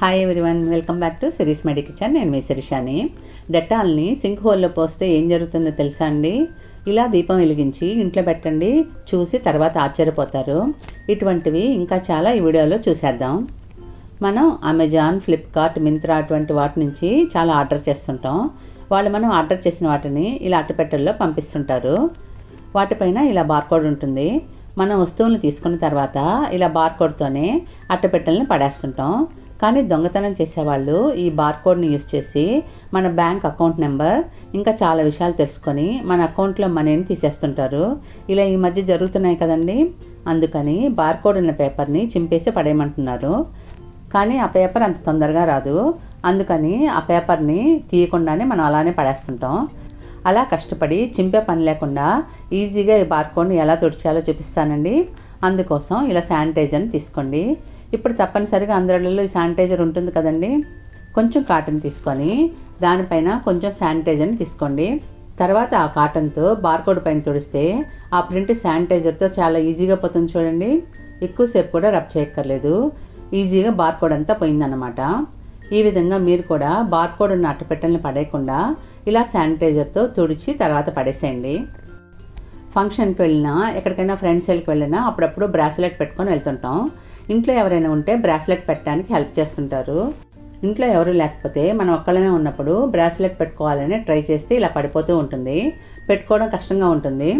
Hi everyone welcome back to series మెడి kitchen నేను మీ శిరీషాని. డెటాల్ని సింక్ హోల్లో పోస్తే ఏం జరుగుతుందో తెలుసా అండి? ఇలా దీపం వెలిగించి ఇంట్లో పెట్టండి చూసి తర్వాత ఆశ్చర్యపోతారు. ఇటువంటివి ఇంకా చాలా ఈ వీడియోలో చూసేద్దాం. మనం అమెజాన్ ఫ్లిప్కార్ట్ మింత్రా అటువంటి వాటి నుంచి చాలా ఆర్డర్ చేస్తుంటాం. వాళ్ళు మనం ఆర్డర్ చేసిన వాటిని ఇలా అట్టపెట్టెల్లో పంపిస్తుంటారు. వాటిపైన ఇలా బార్కోడ్ ఉంటుంది. మనం వస్తువులను తీసుకున్న తర్వాత ఇలా బార్కోడ్తోనే అట్టపెట్టెలను పడేస్తుంటాం. కానీ దొంగతనం చేసేవాళ్ళు ఈ బార్కోడ్ని యూస్ చేసి మన బ్యాంక్ అకౌంట్ నెంబర్ ఇంకా చాలా విషయాలు తెలుసుకొని మన అకౌంట్లో మనీని తీసేస్తుంటారు. ఇలా ఈ మధ్య జరుగుతున్నాయి కదండి. అందుకని బార్కోడ్ ఉన్న పేపర్ని చింపేసి పడేయమంటున్నారు. కానీ ఆ పేపర్ అంత తొందరగా రాదు. అందుకని ఆ పేపర్ని తీయకుండానే మనం అలానే పడేస్తుంటాం. అలా కష్టపడి చింపే పని లేకుండా ఈజీగా ఈ బార్కోడ్ని ఎలా తుడిచాలో చూపిస్తానండి. అందుకోసం ఇలా శానిటైజర్ని తీసుకోండి. ఇప్పుడు తప్పనిసరిగా అందరిలో ఈ శానిటైజర్ ఉంటుంది కదండి. కొంచెం కాటన్ తీసుకొని దానిపైన కొంచెం శానిటైజర్ని తీసుకోండి. తర్వాత ఆ కాటన్తో బార్కోడ్ పైన తుడిస్తే ఆ ప్రింట్ శానిటైజర్తో చాలా ఈజీగా పోతుంది చూడండి. ఎక్కువసేపు కూడా రబ్ చేయక్కర్లేదు. ఈజీగా బార్కోడ్ అంతా పోయిందన్నమాట. ఈ విధంగా మీరు కూడా బార్కోడ్ ఉన్న అట్టపెట్టెలను పడేయకుండా ఇలా శానిటైజర్తో తుడిచి తర్వాత పడేసేయండి. ఫంక్షన్కి వెళ్ళినా ఎక్కడికైనా ఫ్రెండ్స్ వెళ్ళికి వెళ్ళినా అప్పుడప్పుడు బ్రాస్లెట్ పెట్టుకొని వెళ్తుంటాం. ఇంట్లో ఎవరైనా ఉంటే బ్రాస్లెట్ పెట్టడానికి హెల్ప్ చేస్తుంటారు. ఇంట్లో ఎవరు లేకపోతే మనం ఒక్కళ్ళమే ఉన్నప్పుడు బ్రాస్లెట్ పెట్టుకోవాలని ట్రై చేస్తే ఇలా పడిపోతూ ఉంటుంది. పెట్టుకోవడం కష్టంగా ఉంటుంది.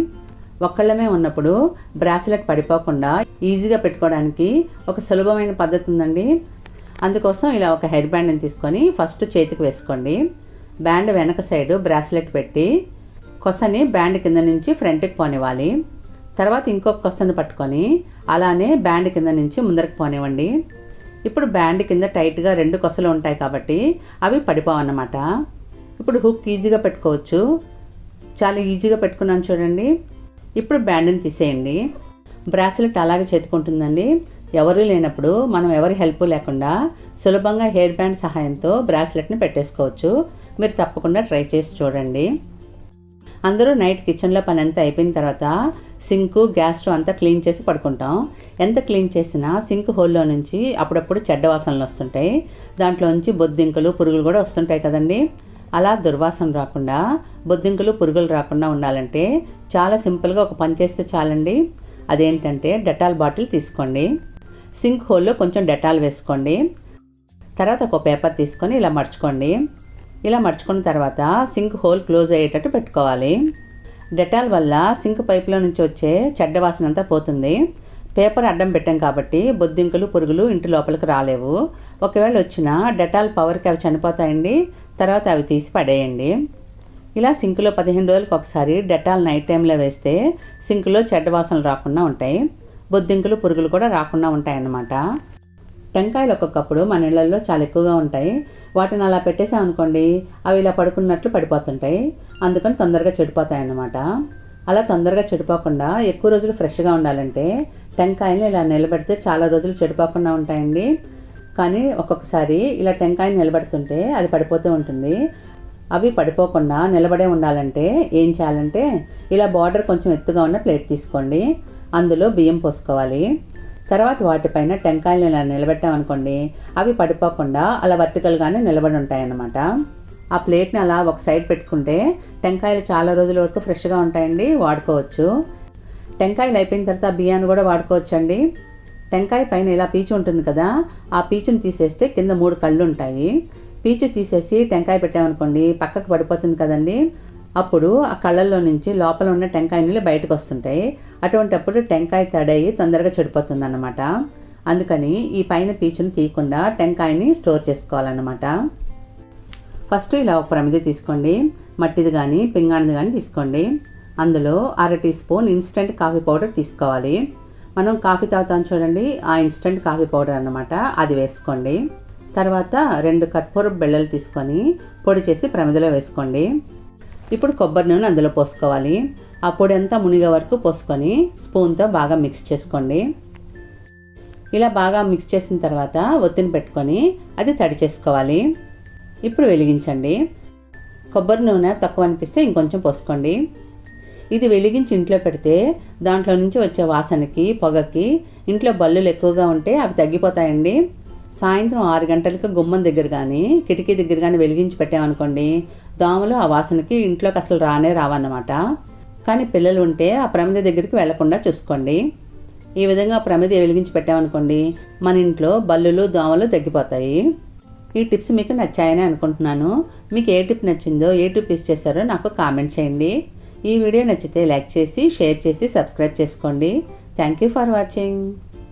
ఒక్కళ్ళమే ఉన్నప్పుడు బ్రాస్లెట్ పడిపోకుండా ఈజీగా పెట్టుకోవడానికి ఒక సులభమైన పద్ధతి ఉందండి. అందుకోసం ఇలా ఒక హెయిర్ బ్యాండ్ని తీసుకొని ఫస్ట్ చేతికి వేసుకోండి. బ్యాండ్ వెనక సైడు బ్రాస్లెట్ పెట్టి కొసని బ్యాండ్ కింద నుంచి ఫ్రంట్కి పోనివ్వాలి. తర్వాత ఇంకొక కొసను పట్టుకొని అలానే బ్యాండ్ కింద నుంచి ముందరకు పోనివ్వండి. ఇప్పుడు బ్యాండ్ కింద టైట్గా రెండు కొసలు ఉంటాయి కాబట్టి అవి పడిపోవన్నమాట. ఇప్పుడు హుక్ ఈజీగా పెట్టుకోవచ్చు. చాలా ఈజీగా పెట్టుకున్నాను చూడండి. ఇప్పుడు బ్యాండ్ని తీసేయండి. బ్రాస్లెట్ అలాగే చేతుకుంటుందండి ఎవరు లేనప్పుడు మనం ఎవరి హెల్ప్ లేకుండా సులభంగా హెయిర్ బ్యాండ్ సహాయంతో బ్రాస్లెట్ని పెట్టేసుకోవచ్చు. మీరు తప్పకుండా ట్రై చేసి చూడండి. అందరూ నైట్ కిచెన్లో పని అంతా అయిపోయిన తర్వాత సింకు గ్యాస్ స్టవ్ అంతా క్లీన్ చేసి పడుకుంటాం. ఎంత క్లీన్ చేసినా సింక్ హోల్లో నుంచి అప్పుడప్పుడు చెడ్డ వాసనలు వస్తుంటాయి. దాంట్లోంచి బొద్దింకలు పురుగులు కూడా వస్తుంటాయి కదండి. అలా దుర్వాసన రాకుండా బొద్దింకలు పురుగులు రాకుండా ఉండాలంటే చాలా సింపుల్గా ఒక పని చేస్తే చాలండి. అదేంటంటే డెటాల్ బాటిల్ తీసుకోండి. సింక్ హోల్లో కొంచెం డెటాల్ వేసుకోండి. తర్వాత ఒక పేపర్ తీసుకొని ఇలా మర్చుకోండి. ఇలా మర్చుకున్న తర్వాత సింక్ హోల్ క్లోజ్ అయ్యేటట్టు పెట్టుకోవాలి. డెటాల్ వల్ల సింక్ పైపులో నుంచి వచ్చే చెడ్డ వాసన అంతా పోతుంది. పేపర్ అడ్డం పెట్టాం కాబట్టి బొద్దింకలు పురుగులు ఇంటి లోపలికి రాలేవు. ఒకవేళ వచ్చినా డెటాల్ పవర్కి అవి చనిపోతాయండి. తర్వాత అవి తీసి పడేయండి. ఇలా సింకులో పదిహేను రోజులకు ఒకసారి డెటాల్ నైట్ టైంలో వేస్తే సింకులో చెడ్డ వాసనలు రాకుండా ఉంటాయి. బొద్దింకలు పురుగులు కూడా రాకుండా ఉంటాయన్నమాట. టెంకాయలు ఒక్కొక్కప్పుడు మన ఇళ్ళలో చాలా ఎక్కువగా ఉంటాయి. వాటిని అలా పెట్టేసామనుకోండి అవి ఇలా పడుకున్నట్లు పడిపోతుంటాయి. అందుకని తొందరగా చెడిపోతాయి అన్నమాట అలా తొందరగా చెడిపోకుండా ఎక్కువ రోజులు ఫ్రెష్గా ఉండాలంటే టెంకాయని ఇలా నిలబెడితే చాలా రోజులు చెడిపోకుండా ఉంటాయండి. కానీ ఒక్కొక్కసారి ఇలా టెంకాయని నిలబెడుతుంటే అది పడిపోతూ ఉంటుంది. అవి పడిపోకుండా నిలబడే ఉండాలంటే ఏం చేయాలంటే ఇలా బార్డర్ కొంచెం ఎత్తుగా ఉన్న ప్లేట్ తీసుకోండి. అందులో బియ్యం పోసుకోవాలి. తర్వాత వాటిపైన టెంకాయలు ఇలా నిలబెట్టామనుకోండి అవి పడిపోకుండా అలా వర్టికల్గానే నిలబడి ఉంటాయన్నమాట. ఆ ప్లేట్ని అలా ఒక సైడ్ పెట్టుకుంటే టెంకాయలు చాలా రోజుల వరకు ఫ్రెష్గా ఉంటాయండి వాడుకోవచ్చు. టెంకాయలు అయిపోయిన తర్వాత బియ్యాన్ని కూడా వాడుకోవచ్చండి. టెంకాయ పైన ఇలా పీచు ఉంటుంది కదా ఆ పీచుని తీసేస్తే కింద మూడు కళ్ళు ఉంటాయి పీచు తీసేసి టెంకాయ పెట్టామనుకోండి పక్కకు పడిపోతుంది కదండి అప్పుడు ఆ కళ్ళల్లో నుంచి లోపల ఉన్న టెంకాయ నీళ్ళు బయటకు వస్తుంటాయి. అటువంటప్పుడు టెంకాయ తడయి తొందరగా చెడిపోతుంది అందుకని ఈ పైన పీచుని తీయకుండా టెంకాయని స్టోర్ చేసుకోవాలన్నమాట. ఫస్ట్ ఇలా ఒక ప్రమిది తీసుకోండి. మట్టిది కానీ పింగాణిది కానీ తీసుకోండి. అందులో అర teaspoon instant coffee powder తీసుకోవాలి. మనం కాఫీ తాగుతాం చూడండి ఆ ఇన్స్టెంట్ కాఫీ పౌడర్ అనమాట అది వేసుకోండి. తర్వాత రెండు కర్పూర బెల్లలు తీసుకొని పొడి చేసి ప్రమిదలో వేసుకోండి. ఇప్పుడు కొబ్బరి నూనె అందులో పోసుకోవాలి. ఆ పొడి అంతా మునిగే వరకు పోసుకొని స్పూన్తో బాగా మిక్స్ చేసుకోండి. ఇలా బాగా మిక్స్ చేసిన తర్వాత ఒత్తిని పెట్టుకొని అది తడి చేసుకోవాలి. ఇప్పుడు వెలిగించండి. కొబ్బరి నూనె తక్కువ అనిపిస్తే ఇంకొంచెం పోసుకోండి. ఇది వెలిగించి ఇంట్లో పెడితే దాంట్లో నుంచి వచ్చే వాసనకి పొగకి ఇంట్లో బల్లులు ఎక్కువగా ఉంటే అవి తగ్గిపోతాయండి. సాయంత్రం ఆరు గంటలకు గుమ్మం దగ్గర కానీ కిటికీ దగ్గర కానీ వెలిగించి పెట్టామనుకోండి దోమలు ఆ వాసనకి ఇంట్లోకి అసలు రానే రావన్నమాట. కానీ పిల్లలు ఉంటే ఆ ప్రమిద దగ్గరికి వెళ్ళకుండా చూసుకోండి. ఈ విధంగా ప్రమిద వెలిగించి పెట్టామనుకోండి మన ఇంట్లో బల్లులు దోమలు తగ్గిపోతాయి. ఈ టిప్స్ మీకు నచ్చాయని అనుకుంటున్నాను. మీకు ఏ టిప్ నచ్చిందో ఏ టిప్ యూస్ చేశారో నాకు కామెంట్ చేయండి. ఈ వీడియో నచ్చితే లైక్ చేసి షేర్ చేసి సబ్స్క్రైబ్ చేసుకోండి. Thank you for watching.